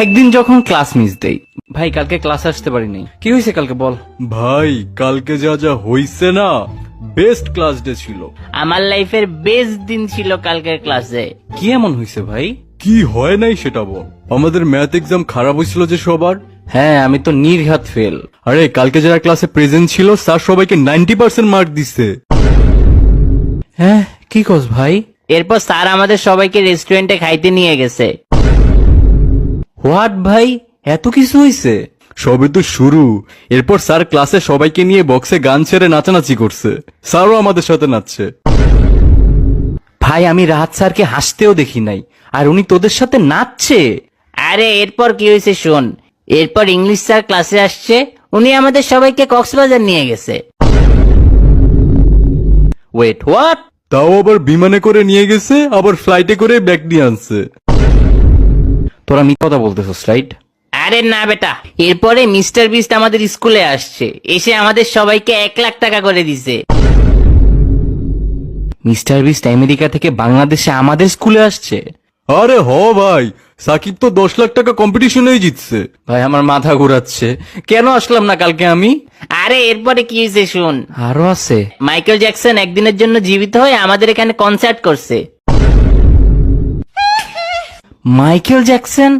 একদিন যখন class miss দেই ভাই কালকে ক্লাস আসতে পারিনি। কি হয়েছে কালকে বল? ভাই কালকে যা যা হইছে না বেস্ট ক্লাস ডে ছিল। আমার লাইফের বেস্ট দিন ছিল কালকের ক্লাসে কি এমন হয়েছে ভাই? কি হয় নাই সেটা বল। আমাদের ম্যাথ এক্সাম খারাপ হয়েছিল যে সবার। হ্যাঁ আমি তো নির্ঘাত ফেল আরে কালকে যারা ক্লাসে প্রেজেন্ট ছিল স্যার সবাইকে নাইনটি পার্সেন্ট মার্ক দিচ্ছে হ্যাঁ কি কস ভাই? এরপর স্যার আমাদের সবাইকে রেস্টুরেন্টে খাইতে নিয়ে গেছে। হোয়াট ভাই? এত কিছু হয়েছে সবে তো শুরু। এরপর স্যার ক্লাসে সবাইকে নিয়ে বক্সে গান ছেড়ে নাচানাচি করছে। স্যারও আমাদের সাথে নাচছে। ভাই আমি রাহাত স্যারকে হাসতেও দেখি নাই। আর উনি তোদের সাথে নাচছে? আরে এরপর কি হয়েছে শোন। এরপর ইংলিশ স্যার ক্লাসে আসছে উনি আমাদের সবাইকে কক্সবাজার নিয়ে গেছে। ওয়েট হোয়াট তাও আবার বিমানে করে নিয়ে গেছে আবার ফ্লাইটে করে ব্যাগ নিয়ে আনছে। তোরা মি কথা বলতেছিস রাইট আরে না বেটা। এরপরে মিস্টার বিস্ট আমাদের স্কুলে আসছে। এসে আমাদের সবাইকে এক লাখ টাকা করে দিছে। মিস্টার বিস্ট আমেরিকা থেকে বাংলাদেশে আমাদের স্কুলে আসছে। আরে হ ভাই। সাকিব তো দশ লাখ টাকা কম্পিটিশনেই জিতছে। ভাই আমার মাথা ঘুরাচ্ছে। কেন আসলাম না কালকে আমি? আরে এরপরে কি হয়েছে শুন। আরও আছে। মাইকেল জ্যাকসন একদিনের জন্য জীবিত হয়ে আমাদের এখানে কনসার্ট করছে। Michael Jackson